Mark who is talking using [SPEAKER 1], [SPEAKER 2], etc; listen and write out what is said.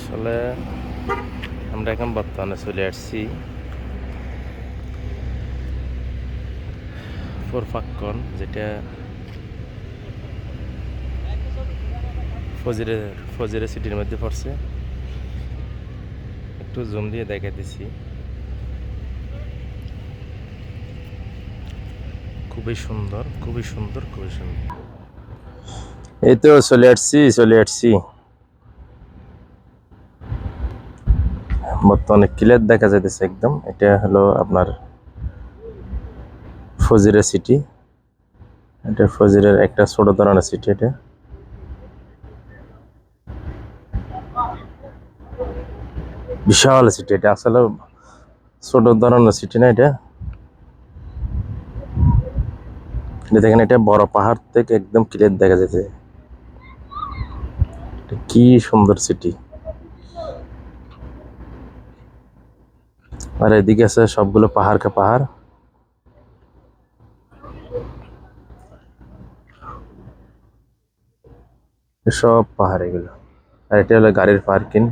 [SPEAKER 1] আসলে আমরা এখন বর্তমানে চলে আসছি ফোরফাক্কন, যেটা ফজিরে ফজিরে সিটির মধ্যে পড়ছে। একটু জুম দিয়ে দেখা দিছি। খুবই সুন্দর খুবই সুন্দর খুবই সুন্দর। এই তো চলে আসছি চলে আসছি। বর্তমানে ক্লিয়ার দেখা যাইতেছে একদম। এটা হলো আপনার ফজিরা সিটি এটা ফজিরের একটা ছোট ধরনের সিটি এটা। বিশাল সিটি এটা, আসলে ছোট ধরনের সিটি না এটা। দেখেন, এটা বড় পাহাড় থেকে একদম ক্লিয়ার দেখা যাচ্ছে কি সুন্দর সিটি আর এদিকে আছে সবগুলো পাহাড় কে পাহাড়। সব পাহাড় এগুলো। আর এটা হলো গাড়ির পার্কিং।